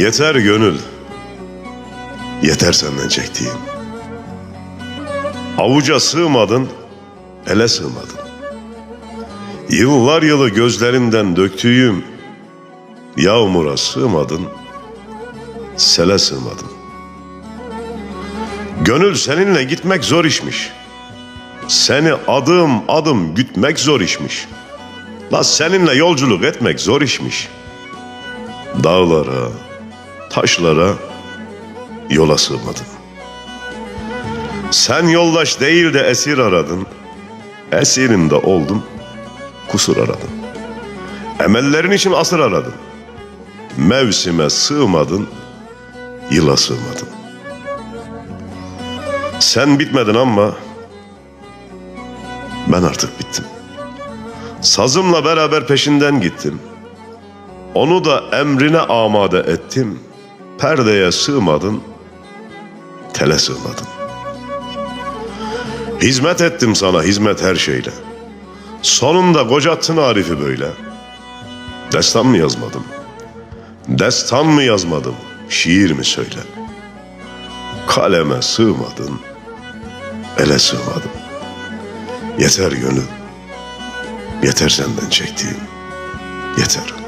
Yeter gönül. Yeter senden çektiğim. Avuca sığmadın, ele sığmadın. Yıllar yılı gözlerimden döktüğüm yağmura sığmadın, sele sığmadın. Gönül seninle gitmek zor işmiş. Seni adım adım gütmek zor işmiş. La seninle yolculuk etmek zor işmiş. Dağlara, taşlara yola sığmadın. Sen yoldaş değil de esir aradın. Esirinde oldun, kusur aradın. Emellerin için asır aradın. Mevsime sığmadın, yıla sığmadın. Sen bitmedin ama ben artık bittim. Sazımla beraber peşinden gittim. Onu da emrine amade ettim. Perdeye sığmadın, tele sığmadın. Hizmet ettim sana hizmet her şeyle. Sonunda kocattın Arif'i böyle. Destan mı yazmadım? Destan mı yazmadım? Şiir mi söyle? Kaleme sığmadın, ele sığmadım. Yeter gönül, yeter senden çektiğim, yeter.